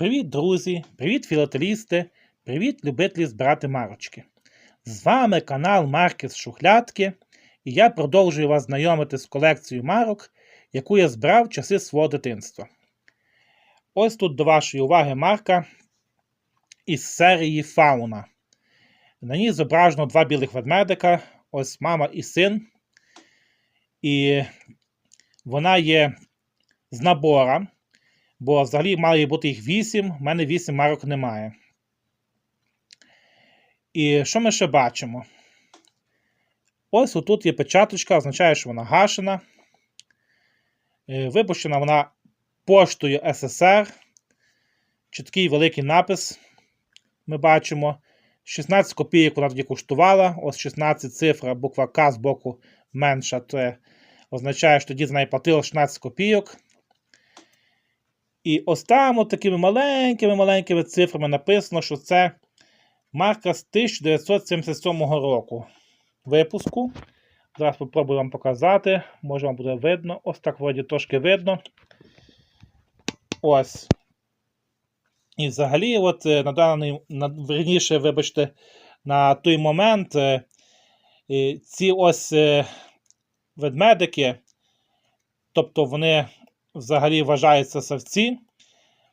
Привіт, друзі! Привіт, філателісти! Привіт, любителі збирати марочки! З вами канал Марки з Шухлядки, і я продовжую вас знайомити з колекцією марок, яку я збирав в часи свого дитинства. Ось тут до вашої уваги марка із серії Фауна. На ній зображено два білих ведмедика, ось мама і син. І вона є з набора, бо взагалі має бути їх 8, в мене 8 марок немає. І що ми ще бачимо? Ось отут є печаточка, означає, що вона гашена. Е, Випущена вона поштою СССР. Чіткий великий напис ми бачимо. 16 копійок вона тоді коштувала. Ось 16 цифра, буква К з боку менша. Це означає, що тоді за неї платили 16 копійок. І ось там от такими маленькими-маленькими цифрами написано, що це марка з 1977 року випуску. Зараз спробую вам показати. Може вам буде видно. Ось так вроді трошки видно. Ось. І взагалі, от е, на даний, на, верніше, вибачте, на той момент е, е, ці ось ведмедики, тобто вони взагалі вважаються савці,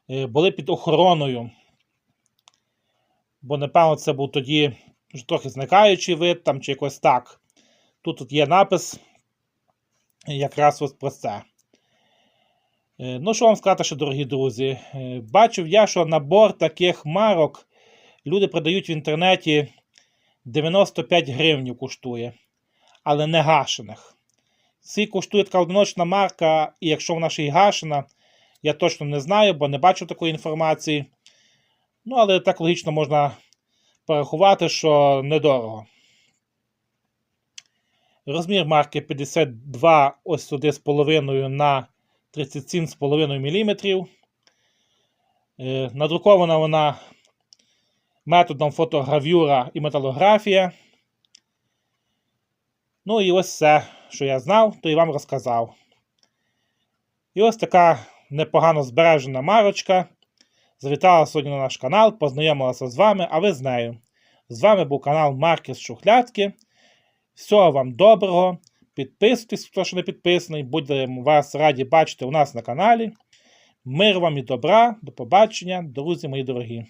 е, були під охороною. Бо, напевно, це був тоді трохи зникаючий вид там, чи якось так. Тут, тут є напис якраз ось про це. Е, Ну, що вам сказати, що, дорогі друзі, Е, бачив я, що набор таких марок люди продають в інтернеті 95 гривень коштує, але не гашених. Скільки коштує така одиночна марка, і якщо вона ще й гашена, я точно не знаю, бо не бачу такої інформації. Ну, але так логічно можна порахувати, що недорого. Розмір марки 52 ось сюди з половиною на 37,5 мм. Е, Надрукована вона методом фотогравюра і металографія. Ну і ось все, що я знав, то і вам розказав. І ось така непогано збережена марочка. Завітала сьогодні на наш канал, познайомилася з вами, а ви з нею. З вами був канал Марки з Шухлядки. Всього вам доброго. Підписуйтесь, хто ще не підписаний. Будемо вас раді бачити у нас на каналі. Мир вам і добра. До побачення, друзі мої дорогі.